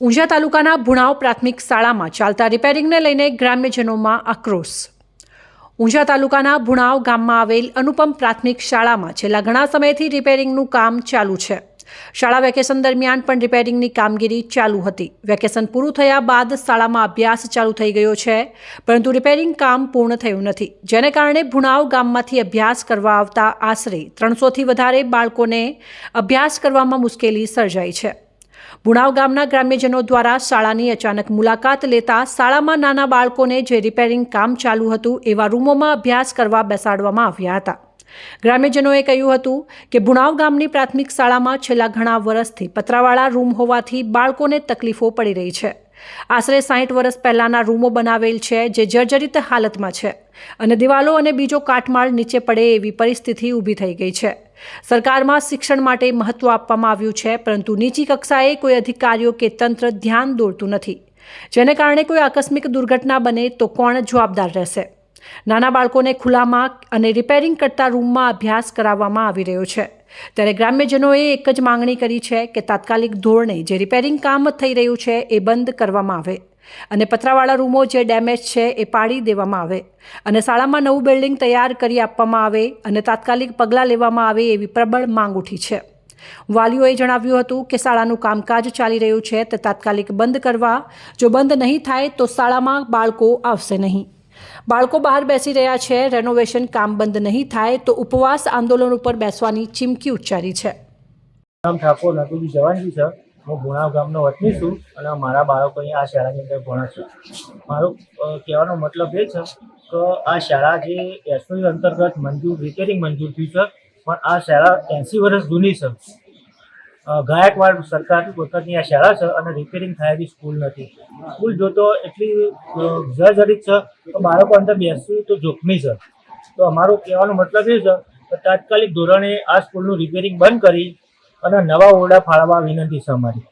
ઊંઝા તાલુકાના ભુણાવ પ્રાથમિક શાળામાં ચાલતા રિપેરિંગને લઈને ગ્રામ્યજનોમાં આક્રોશ. ઊંઝા તાલુકાના ભુણાવ ગામમાં આવેલ અનુપમ પ્રાથમિક શાળામાં છેલ્લા ઘણા સમયથી રિપેરિંગનું કામ ચાલુ છે. શાળા વેકેશન દરમિયાન પણ રિપેરિંગની કામગીરી ચાલુ હતી. વેકેશન પૂરું થયા બાદ શાળામાં અભ્યાસ ચાલુ થઈ ગયો છે, પરંતુ રિપેરિંગ કામ પૂર્ણ થયું નથી. જેને કારણે ભુણાવ ગામમાંથી અભ્યાસ કરવા આવતા આશરે ત્રણસોથી વધારે બાળકોને અભ્યાસ કરવામાં મુશ્કેલી સર્જાઈ છે. ભુણાવ ગામના ગ્રામ્યજનો દ્વારા શાળાની અચાનક મુલાકાત લેતા શાળામાં નાના બાળકોને જે રિપેરિંગ કામ ચાલુ હતું એવા રૂમોમાં અભ્યાસ કરવા બેસાડવામાં આવ્યા હતા. ગ્રામ્યજનોએ કહ્યું હતું કે ભુણાવ ગામની પ્રાથમિક શાળામાં છેલ્લા ઘણા વર્ષથી પતરાવાળા રૂમ હોવાથી બાળકોને તકલીફો પડી રહી છે. આશરે સાહીઠ વર્ષ પહેલાંના રૂમો બનાવેલ છે, જે જર્જરિત હાલતમાં છે. અને દિવાલો અને બીજો કાટમાળ નીચે પડે એવી પરિસ્થિતિ ઊભી થઈ ગઈ છે. સરકારમાં શિક્ષણ માટે મહત્ત્વ આપવામાં આવ્યું છે, પરંતુ નીચી કક્ષાએ કોઈ અધિકારીઓ કે તંત્ર ધ્યાન દોરતું નથી. જેને કારણે કોઈ આકસ્મિક દુર્ઘટના બને તો કોણ જવાબદાર રહેશે? નાના બાળકોને ખુલ્લામાં અને રિપેરિંગ કરતા રૂમમાં અભ્યાસ કરાવવામાં આવી રહ્યો છે. ત્યારે ગ્રામ્યજનોએ એક જ માંગણી કરી છે કે તાત્કાલિક ધોરણે જે રિપેરિંગ કામ થઈ રહ્યું છે એ બંધ કરવામાં આવે અને પતરાવાળા રૂમો જે ડેમેજ છે એ પાડી દેવામાં આવે અને શાળામાં નવું બિલ્ડિંગ તૈયાર કરી આપવામાં આવે અને તાત્કાલિક પગલાં લેવામાં આવે એવી પ્રબળ માંગ ઉઠી છે. વાલીઓએ જણાવ્યું હતું કે શાળાનું કામકાજ ચાલી રહ્યું છે તે તાત્કાલિક બંધ કરવા. જો બંધ નહીં થાય તો શાળામાં બાળકો આવશે નહીં. બાળકો બહાર બેસી રહ્યા છે રેનોવેશન કામ બંધ નહીં થાય તો ઉપવાસ આંદોલન ઉપર બેસવાની ચીમકી ઉચ્ચારી છે. નામ ઠાકોર, નટુજી જવાનજી સર હું ભુણાવ ગામનો વતની છું અને મારા બાળકો અહીંયા આ શાળાની અંદર ભણે છે. મારો કહેવાનો મતલબ એ છે કે આ શાળા જે એસઓયુ અંતર્ગત મંજૂર રિપેરિંગ મંજૂર થયું છે, પણ આ શાળા એંસી વર્ષ જૂની છે. ગાયકવાડ સરકારની વખતની આ શાળા છે અને રિપેરિંગ થાય એવી સ્કૂલ નથી. સ્કૂલ જોતો એટલી જર્જરિત છે તો બાળકો અંદર બેસવું તો જોખમી છે. તો અમારો કહેવાનો મતલબ એ છે કે તાત્કાલિક ધોરણે આ સ્કૂલનું રિપેરિંગ બંધ કરી અને નવા ઓરડા ફાળવવા વિનંતી છે અમારી.